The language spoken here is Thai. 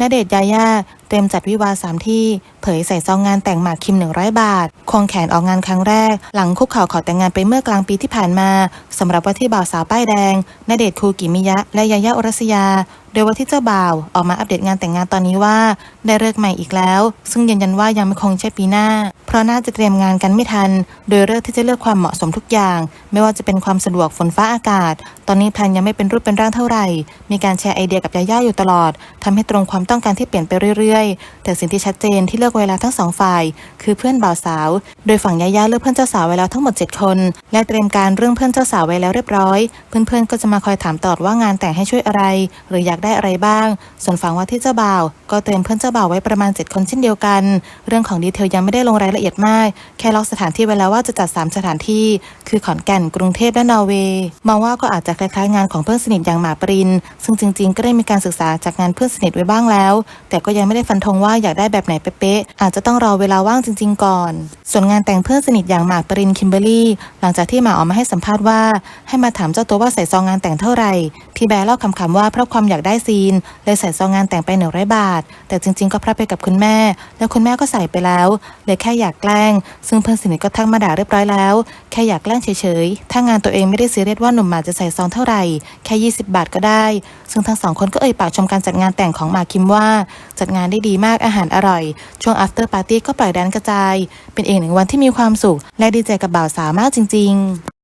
ณเดชยายาเตรียมจัดวิวาสามที่ เผยใส่ซองงานแต่งหมากคิม 100 บาท ควงแขนออกงานครั้งแรก หลังคุกเข่าขอแต่งงานไปเมื่อกลางปีที่ผ่านมาสำหรับว่าที่บ่าวสาวป้ายแดงณเดชคูกิมิยะ และยายาอุรัสยา โดยว่าที่เจ้าบ่าวออกมาอัปเดตงานแต่งงานตอนนี้ว่า ได้เลิกใหม่อีกแล้ว ซึ่งยืนยันว่ายังไม่คงใช่ปีหน้า ราะน่าจะเตรียมงานกันไม่ทัน โดยเลิกที่จะเลือกความเหมาะสมทุกอย่าง ไม่ว่าจะเป็นความสะดวกฝนฟ้าอากาศ ตอนนี้แพลนยังไม่เป็นรูปเป็นร่างเท่าไหร่ มีการแชร์ไอเดียกับยาย่าอยู่ตลอดทำให้ตรงความต้องการที่เปลี่ยนไปเรื่อยๆ แต่สิ่งที่ชัดเจนที่เลือกเวลาทั้งสองฝ่าย คือเพื่อนบ่าวสาว โดยฝั่งยาย่าเลือกเพื่อนเจ้าสาวไว้แล้วทั้งหมด 7 คน และเตรียมการเรื่องเพื่อนเจ้าสาวไว้แล้วเรียบร้อย เพื่อนๆก็จะมาคอยถามตลอดว่างานแต่งให้ช่วยอะไร หรืออยากได้อะไรบ้าง ส่วนฝั่งว่าที่เจ้าบ่าว ก็เตรียมเพื่อนเจ้าบ่าวไว้ประมาณ 7 คนเช่นเดียวกัน เรื่องของดีเทลยังไม่ได้ลงรายละเอียดมาก แค่ล็อกสถานที่ไว้แล้วว่าจะจัด 3 สถานที่ คือขอนแก่นกรุงเทพและนอร์เวย์มองว่าก็อาจจะคล้ายๆงานของเพื่อนสนิทอย่างหมาปริน ซึ่งจริง ๆ ก็ได้มีการศึกษาจากงานเพื่อนสนิทไว้บ้างแล้ว แต่ก็ยังไม่ได้ฟันธงว่าอยากได้แบบไหนเป๊ะๆอาจจะต้องรอเวลาว่างจริง ๆ ก่อน ส่วนงานแต่งเพื่อนสนิทอย่างหมากปรินคิมเบอรี่หลังจากที่หมาออกมาให้สัมภาษณ์ว่า ให้มาถามเจ้าตัวว่าใส่ซองงานแต่งเท่าไหร่พี่แบร์เล่าคำๆว่าเพราะความอยากได้ซีนเลยใส่ซองงานแต่งไปหนึ่งร้อยบาท แต่จริง ๆ ก็พรับไปกับคุณแม่ แล้วคุณแม่ก็ใส่ไปแล้วเลยแค่อยากแกล้ง ซึ่งเพื่อนสนิทก็ทักมาด่าเรียบร้อยแล้ว แค่อยากแกล้งเฉยๆ ถ้างานตัวเองไม่ได้ซีเรียสว่าหนุ่มหมากจะใส่ซองเท่าไหร่ แค่ 20 บาทก็ได้ ซึ่งทั้งสองคนก็เอ่ยปากชมการจัดงานแต่งของหมากคิมว่า จัดงานได้ดีมากอาหารอร่อย ช่วง after party ก็ปล่อยแดนกระจาย เป็นอีกหนึ่งวันที่มีความสุข และดีใจกับบ่าวสาวมากจริง ๆ